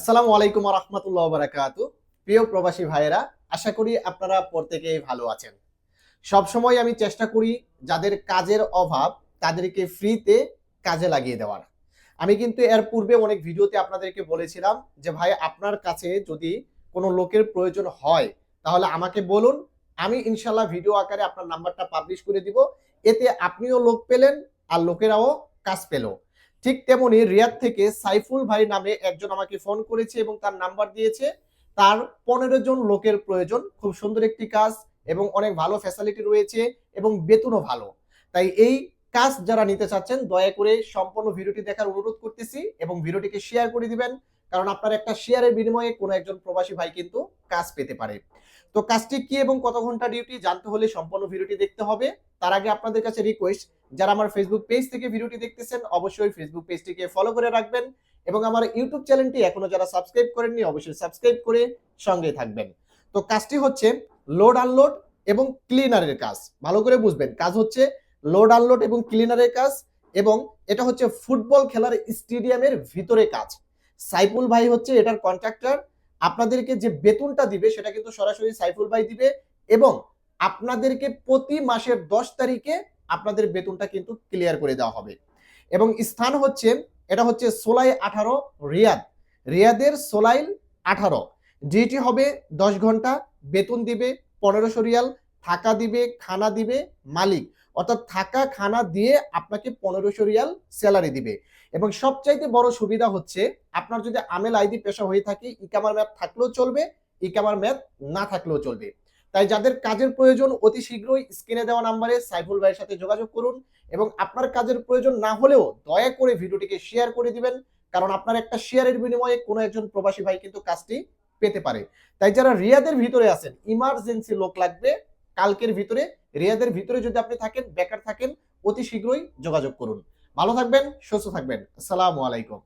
আসসালামু আলাইকুম রহমতুল্লাহ বারাকাত প্রিয় প্রবাসী ভাইয়েরা, আশা করি আপনারা প্রত্যেকেই ভালো আছেন। সবসময় আমি চেষ্টা করি যাদের কাজের অভাব তাদেরকে ফ্রিতে কাজে লাগিয়ে দেওয়ার। আমি কিন্তু এর পূর্বে অনেক ভিডিওতে আপনাদেরকে বলেছিলাম যে, ভাই, আপনার কাছে যদি কোনো লোকের প্রয়োজন হয়, তাহলে আমাকে বলুন। আমি ইনশাল্লাহ ভিডিও আকারে আপনার নাম্বারটা পাবলিশ করে দিব। এতে আপনিও লোক পেলেন আর লোকেরাও কাজ পেল। ঠিক তেমনি রিয়াদ থেকে সাইফুল ভাই নামে একজন আমাকে ফোন করেছে এবং তার নাম্বার দিয়েছে। তার পনেরো জন লোকের প্রয়োজন, খুব সুন্দর একটি কাজ এবং অনেক ভালো ফ্যাসিলিটি রয়েছে এবং বেতনও ভালো। তাই এই কাজ যারা নিতে চাচ্ছেন, দয়া করে সম্পূর্ণ ভিডিওটি দেখার অনুরোধ করতেছি এবং ভিডিওটিকে শেয়ার করে দিবেন। কারণ আপনার একটা শেয়ারের বিনিময়ে কোনো একজন প্রবাসী ভাই কিন্তু কাজ পেতে পারে। তো কাজটি কি এবং কত ঘণ্টা ডিউটি জানতে হলে সম্পূর্ণ ভিডিওটি দেখতে হবে। তার আগে আপনাদের কাছে রিকোয়েস্ট যারা আমার ফেসবুক পেজ থেকে ভিডিওটি দেখতেছেন, অবশ্যই ফেসবুক পেজটিকে ফলো করে রাখবেন এবং আমার ইউটিউব চ্যানেলটি এখনও যারা সাবস্ক্রাইব করেননি, অবশ্যই সাবস্ক্রাইব করে সঙ্গে থাকবেন। তো কাজটি হচ্ছে লোড আনলোড এবং ক্লিনারের কাজ। ভালো করে বুঝবেন, কাজ হচ্ছে লোড আনলোড এবং ক্লিনারের কাজ এবং এটা হচ্ছে ফুটবল খেলার স্টেডিয়ামের ভিতরে কাজ। সাইফুল ভাই হচ্ছে এটার কন্ট্রাক্টর আপনাদেরকে যে বেতনটা দিবে, সেটা কিন্তু সরাসরি সাইফুল ভাই দিবে এবং আপনাদেরকে প্রতি মাসের দশ তারিখে আপনাদের বেতনটা কিন্তু ক্লিয়ার করে দেওয়া হবে। এবং স্থান হচ্ছে, এটা হচ্ছে সোলাই আঠারো, রিয়াদ। রিয়াদের সোলাইল আঠারো। ডিউটি হবে দশ ঘণ্টা, বেতন দিবে পনেরোশো রিয়াল, থাকা দিবে, খানা দিবে মালিক। অর্থাৎ থাকা খানা দিয়ে আপনাকে পনেরোশো রিয়াল স্যালারি দিবে। এবং সবচাইতে বড় সুবিধা হচ্ছে, আপনার যদি আমেল আইডি পেশা হয়ে থাকে, ইকামার ম্যাপ থাকলেও চলবে, ইকামার ম্যাপ না থাকলেও চলবে। তাই যাদের কাজের প্রয়োজন, অতি শীঘ্রই স্ক্রিনে দেওয়া নাম্বারে সাইফুল ভাইয়ের সাথে যোগাযোগ করুন এবং আপনার কাজের প্রয়োজন না হলেও দয়া করে ভিডিওটিকে শেয়ার করে দিবেন, কারণ আপনার একটা শেয়ারের বিনিময়ে কোনো একজন প্রবাসী ভাই কিন্তু কাজটি পেতে পারে। তাই যারা রিয়াদের ভিতরে আছেন ইমার্জেন্সি লোক লাগবে, কালকের ভিতরে রিয়াদের ভিতরে যদি আপনি থাকেন, বেকার থাকেন, অতি শীঘ্রই যোগাযোগ করুন। ভালো থাকবেন, সুস্থ থাকবেন। আসসালামু আলাইকুম।